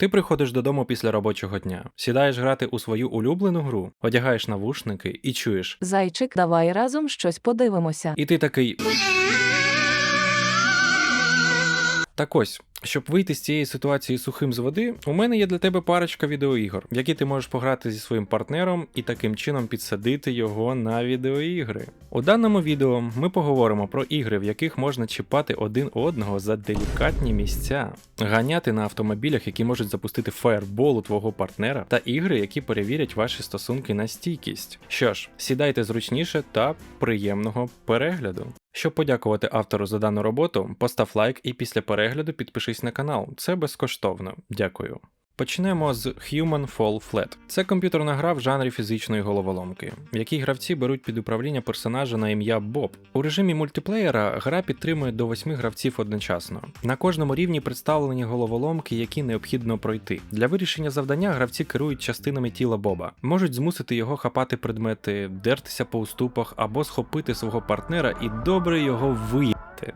Ти приходиш додому після робочого дня, сідаєш грати у свою улюблену гру, одягаєш навушники і чуєш. Зайчик, давай разом щось подивимося. І ти такий. Так ось, щоб вийти з цієї ситуації сухим з води, у мене є для тебе парочка відеоігор, в які ти можеш пограти зі своїм партнером і таким чином підсадити його на відеоігри. У даному відео ми поговоримо про ігри, в яких можна чіпати один одного за делікатні місця, ганяти на автомобілях, які можуть запустити фаєрбол у твого партнера, та ігри, які перевірять ваші стосунки на стійкість. Що ж, сідайте зручніше та приємного перегляду. Щоб подякувати автору за дану роботу, постав лайк і після перегляду підпишись на канал. Це безкоштовно. Дякую. Почнемо з Human Fall Flat. Це комп'ютерна гра в жанрі фізичної головоломки, в якій гравці беруть під управління персонажа на ім'я Боб. У режимі мультиплеєра гра підтримує до 8 гравців одночасно. На кожному рівні представлені головоломки, які необхідно пройти. Для вирішення завдання гравці керують частинами тіла Боба, можуть змусити його хапати предмети, дертися по уступах або схопити свого партнера і добре його виїти.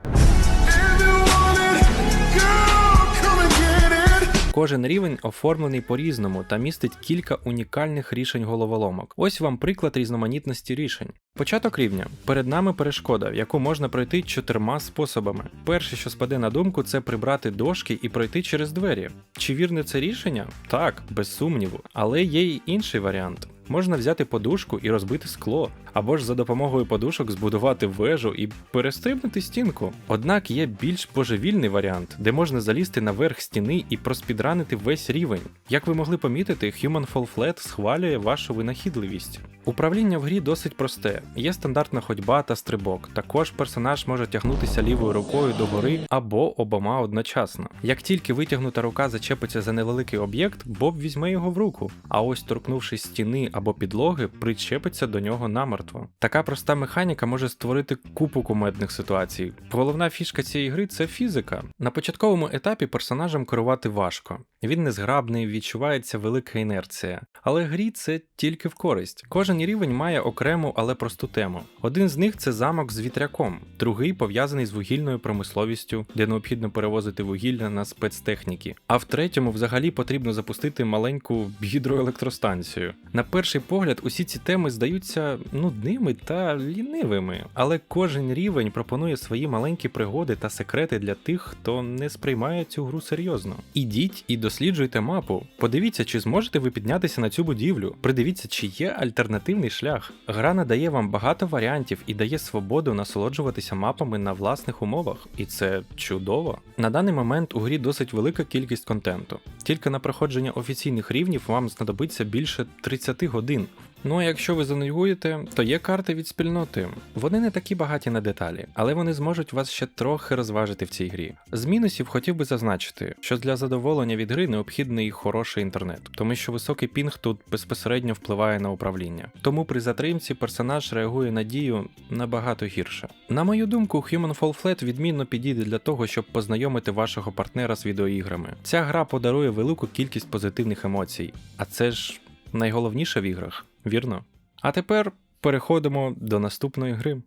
Кожен рівень оформлений по-різному та містить кілька унікальних рішень головоломок. Ось вам приклад різноманітності рішень. Початок рівня. Перед нами перешкода, яку можна пройти чотирма способами. Перше, що спаде на думку, це прибрати дошки і пройти через двері. Чи вірне це рішення? Так, без сумніву. Але є й інший варіант. Можна взяти подушку і розбити скло, або ж за допомогою подушок збудувати вежу і перестрибнути стінку. Однак є більш божевільний варіант, де можна залізти наверх стіни і проспідранити весь рівень. Як ви могли помітити, Human Fall Flat схвалює вашу винахідливість. Управління в грі досить просте, є стандартна ходьба та стрибок. Також персонаж може тягнутися лівою рукою догори або обома одночасно. Як тільки витягнута рука зачепиться за невеликий об'єкт, Боб візьме його в руку, а ось торкнувшись стіни або підлоги, причепиться до нього намертво. Така проста механіка може створити купу кумедних ситуацій. Головна фішка цієї гри це фізика. На початковому етапі персонажем керувати важко. Він незграбний, відчувається велика інерція. Але грі це тільки в користь. Кожен рівень має окрему, але просту тему. Один з них це замок з вітряком, другий пов'язаний з вугільною промисловістю, де необхідно перевозити вугілля на спецтехніки. А в третьому взагалі потрібно запустити маленьку гідроелектростанцію. На перший погляд, усі ці теми здаються нудними та лінивими, але кожен рівень пропонує свої маленькі пригоди та секрети для тих, хто не сприймає цю гру серйозно. Ідіть і досліджуйте мапу. Подивіться, чи зможете ви піднятися на цю будівлю. Придивіться, чи є альтернативний шлях. Гра надає вам багато варіантів і дає свободу насолоджуватися мапами на власних умовах, і це чудово. На даний момент у грі досить велика кількість контенту. Тільки на проходження офіційних рівнів вам знадобиться більше 30 годин. Ну а якщо ви занудьгуєте, то є карти від спільноти. Вони не такі багаті на деталі, але вони зможуть вас ще трохи розважити в цій грі. З мінусів хотів би зазначити, що для задоволення від гри необхідний хороший інтернет, тому що високий пінг тут безпосередньо впливає на управління. Тому при затримці персонаж реагує на дію набагато гірше. На мою думку, Human Fall Flat відмінно підійде для того, щоб познайомити вашого партнера з відеоіграми. Ця гра подарує велику кількість позитивних емоцій, а це ж найголовніше в іграх. Вірно? А тепер переходимо до наступної гри.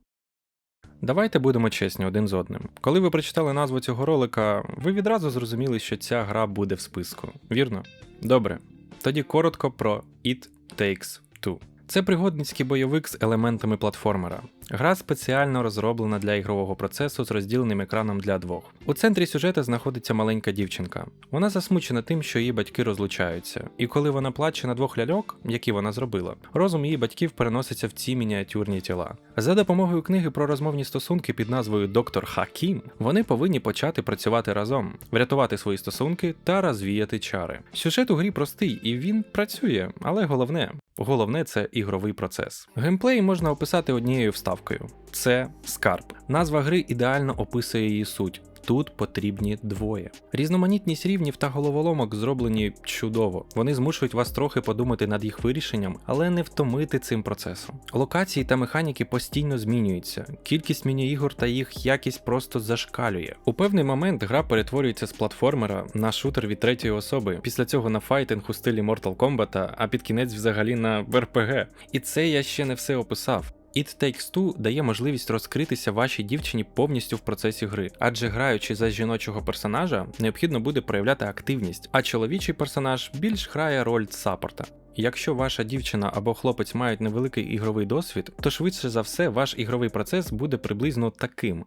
Давайте будемо чесні один з одним. Коли ви прочитали назву цього ролика, ви відразу зрозуміли, що ця гра буде в списку. Вірно? Добре. Тоді коротко про It Takes Two. Це пригодницький бойовик з елементами платформера. Гра спеціально розроблена для ігрового процесу з розділеним екраном для двох. У центрі сюжету знаходиться маленька дівчинка. Вона засмучена тим, що її батьки розлучаються, і коли вона плаче на двох ляльок, які вона зробила, розум її батьків переноситься в ці мініатюрні тіла. За допомогою книги про розмовні стосунки під назвою Доктор Хакім вони повинні почати працювати разом, врятувати свої стосунки та розвіяти чари. Сюжет у грі простий і він працює, але головне. Головне це ігровий процес. Геймплей можна описати однією вставкою: це скарб. Назва гри ідеально описує її суть. Тут потрібні двоє. Різноманітність рівнів та головоломок зроблені чудово. Вони змушують вас трохи подумати над їх вирішенням, але не втомити цим процесом. Локації та механіки постійно змінюються. Кількість міні-ігор та їх якість просто зашкалює. У певний момент гра перетворюється з платформера на шутер від третьої особи. Після цього на файтинг у стилі Mortal Kombat, а під кінець взагалі на РПГ. І це я ще не все описав. It Takes Two дає можливість розкритися вашій дівчині повністю в процесі гри, адже граючи за жіночого персонажа, необхідно буде проявляти активність, а чоловічий персонаж більш грає роль саппорта. Якщо ваша дівчина або хлопець мають невеликий ігровий досвід, то швидше за все ваш ігровий процес буде приблизно таким.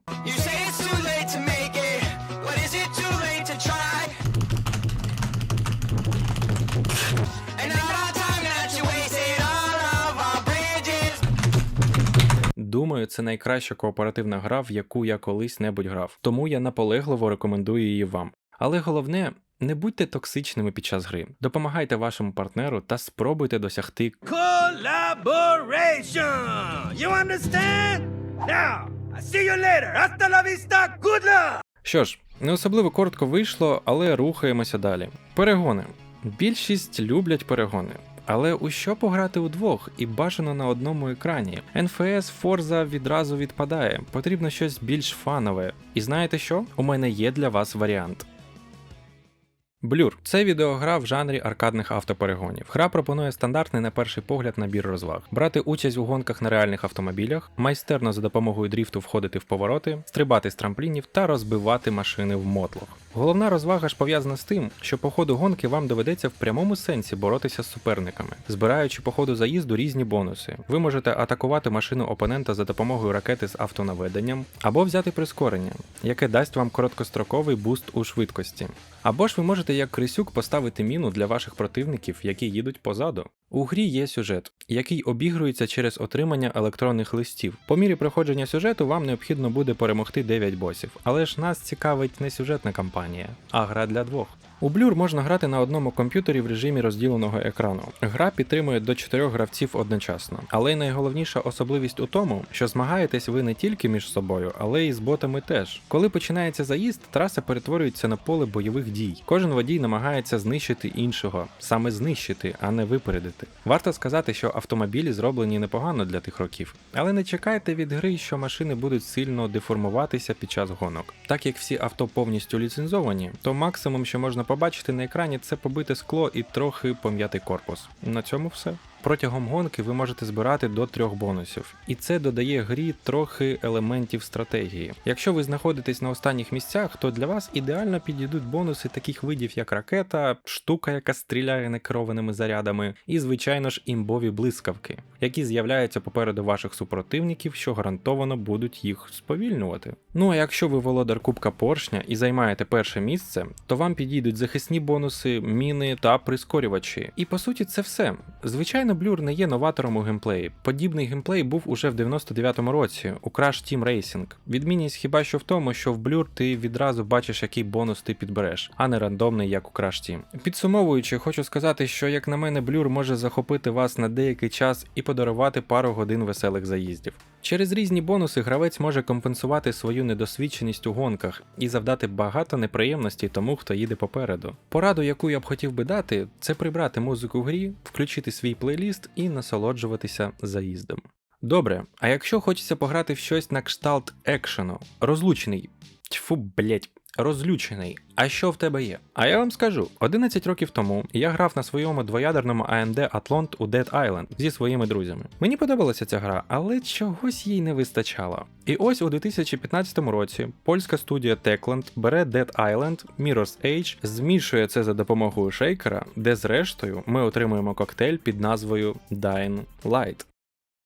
Це найкраща кооперативна гра, в яку я колись-небудь грав, тому я наполегливо рекомендую її вам. Але головне, не будьте токсичними під час гри, допомагайте вашому партнеру та спробуйте досягти Collaboration! You understand? Now, I see you later. Hasta la vista. Good luck! Що ж, не особливо коротко вийшло, але рухаємося далі. Перегони. Більшість люблять перегони. Але у що пограти удвох і бажано на одному екрані? NFS Forza відразу відпадає, потрібно щось більш фанове. І знаєте що? У мене є для вас варіант. Блюр це відеогра в жанрі аркадних автоперегонів. Гра пропонує стандартний на перший погляд набір розваг: брати участь у гонках на реальних автомобілях, майстерно за допомогою дріфту входити в повороти, стрибати з трамплінів та розбивати машини в мотлох. Головна розвага ж пов'язана з тим, що по ходу гонки вам доведеться в прямому сенсі боротися з суперниками, збираючи по ходу заїзду різні бонуси. Ви можете атакувати машину опонента за допомогою ракети з автонаведенням, або взяти прискорення, яке дасть вам короткостроковий буст у швидкості. Або ж ви можете як крисюк поставити міну для ваших противників, які їдуть позаду. У грі є сюжет, який обігрується через отримання електронних листів. По мірі проходження сюжету вам необхідно буде перемогти 9 босів, але ж нас цікавить не сюжетна кампанія, а гра для двох. У Blur можна грати на одному комп'ютері в режимі розділеного екрану. Гра підтримує до 4 гравців одночасно, але й найголовніша особливість у тому, що змагаєтесь ви не тільки між собою, але й з ботами теж. Коли починається заїзд, траса перетворюється на поле бойових дій. Кожен водій намагається знищити іншого, саме знищити, а не випередити. Варто сказати, що автомобілі зроблені непогано для тих років, але не чекайте від гри, що машини будуть сильно деформуватися під час гонок. Так як всі авто повністю ліцензовані, то максимум, що можна побачити на екрані, це побите скло і трохи пом'ятий корпус. На цьому все. Протягом гонки ви можете збирати до трьох бонусів, і це додає грі трохи елементів стратегії. Якщо ви знаходитесь на останніх місцях, то для вас ідеально підійдуть бонуси таких видів, як ракета, штука, яка стріляє некерованими зарядами, і, звичайно ж, імбові блискавки, які з'являються попереду ваших супротивників, що гарантовано будуть їх сповільнювати. Ну а якщо ви володар Кубка Поршня і займаєте перше місце, то вам підійдуть захисні бонуси, міни та прискорювачі. І по суті, це все. Звичайно, Blur не є новатором у геймплеї. Подібний геймплей був уже в 99-му році у Crash Team Racing. Відмінність хіба що в тому, що в Blur ти відразу бачиш, який бонус ти підбереш, а не рандомний, як у Crash Team. Підсумовуючи, хочу сказати, що як на мене, Blur може захопити вас на деякий час і подарувати пару годин веселих заїздів. Через різні бонуси гравець може компенсувати свою недосвідченість у гонках і завдати багато неприємностей тому, хто їде попереду. Пораду, яку я б хотів би дати, це прибрати музику в грі, включити свій плейліст і насолоджуватися заїздом. Добре, а якщо хочеться пограти в щось на кшталт екшену, розлучений, тьфу, блять, розлючений. А що в тебе є? А я вам скажу: 11 років тому я грав на своєму двоядерному AMD Athlon у Dead Island зі своїми друзями. Мені подобалася ця гра, але чогось їй не вистачало. І ось у 2015 році польська студія Techland бере Dead Island, Mirror's Age, змішує це за допомогою шейкера, де зрештою ми отримуємо коктейль під назвою Dying Light.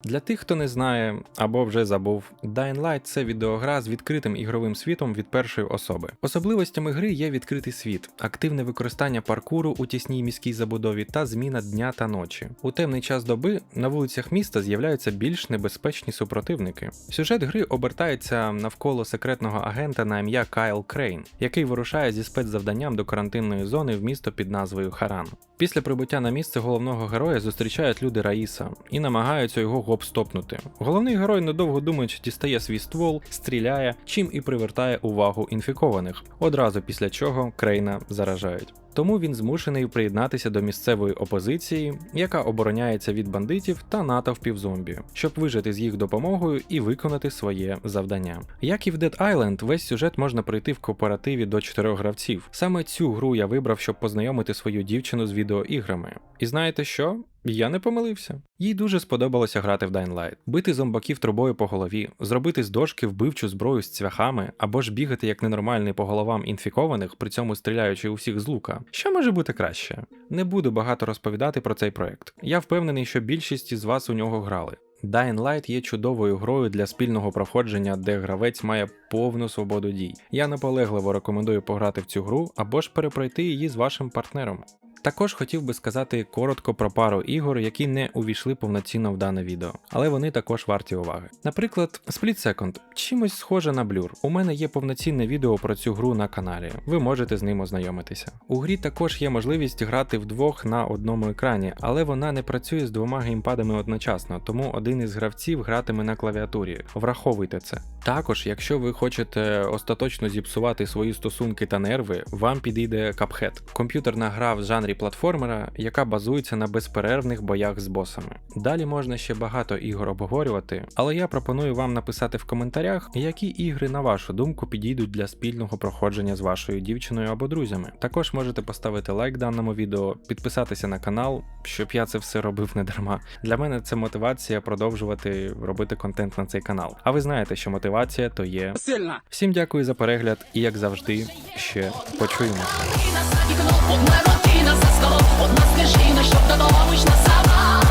Для тих, хто не знає або вже забув, Dying Light – це відеогра з відкритим ігровим світом від першої особи. Особливостями гри є відкритий світ, активне використання паркуру у тісній міській забудові та зміна дня та ночі. У темний час доби на вулицях міста з'являються більш небезпечні супротивники. Сюжет гри обертається навколо секретного агента на ім'я Кайл Крейн, який вирушає зі спецзавданням до карантинної зони в місто під назвою Харан. Після прибуття на місце головного героя зустрічають люди Раїса і намагаються його гоп-стопнути. Головний герой, недовго думаючи, дістає свій ствол, стріляє, чим і привертає увагу інфікованих, одразу після чого Крейна заражають. Тому він змушений приєднатися до місцевої опозиції, яка обороняється від бандитів та натовпів зомбі, щоб вижити з їх допомогою і виконати своє завдання. Як і в Dead Island, весь сюжет можна пройти в кооперативі до чотирьох гравців. Саме цю гру я вибрав, щоб познайомити свою дівчину з відеоіграми. І знаєте що? Я не помилився. Їй дуже сподобалося грати в Dying Light. бити зомбаків трубою по голові, зробити з дошки вбивчу зброю з цвяхами, або ж бігати як ненормальний по головам інфікованих, при цьому стріляючи у всіх з лука. Що може бути краще? Не буду багато розповідати про цей проект. Я впевнений, що більшість із вас у нього грали. Dying Light є чудовою грою для спільного проходження, де гравець має повну свободу дій. Я наполегливо рекомендую пограти в цю гру або ж перепройти її з вашим партнером. Також хотів би сказати коротко про пару ігор, які не увійшли повноцінно в дане відео, але вони також варті уваги. Наприклад, Split Second чимось схоже на Blur. У мене є повноцінне відео про цю гру на каналі. Ви можете з ним ознайомитися. У грі також є можливість грати вдвох на одному екрані, але вона не працює з двома геймпадами одночасно, тому один із гравців гратиме на клавіатурі. Враховуйте це. Також, якщо ви хочете остаточно зіпсувати свої стосунки та нерви, вам підійде Cuphead – комп'ютерна гра в жанрі платформера, яка базується на безперервних боях з босами. Далі можна ще багато ігор обговорювати, але я пропоную вам написати в коментарях, які ігри, на вашу думку, підійдуть для спільного проходження з вашою дівчиною або друзями. Також можете поставити лайк даному відео, підписатися на канал, щоб я це все робив не дарма. Для мене це мотивація продовжувати робити контент на цей канал. А ви знаєте, що мотивація то є. Сильно. Всім дякую за перегляд і як завжди, ще почуємося причина за столом, одна стежина, що вдавала вична сама,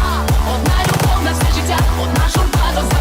одна любов на все життя, одна журба до забуття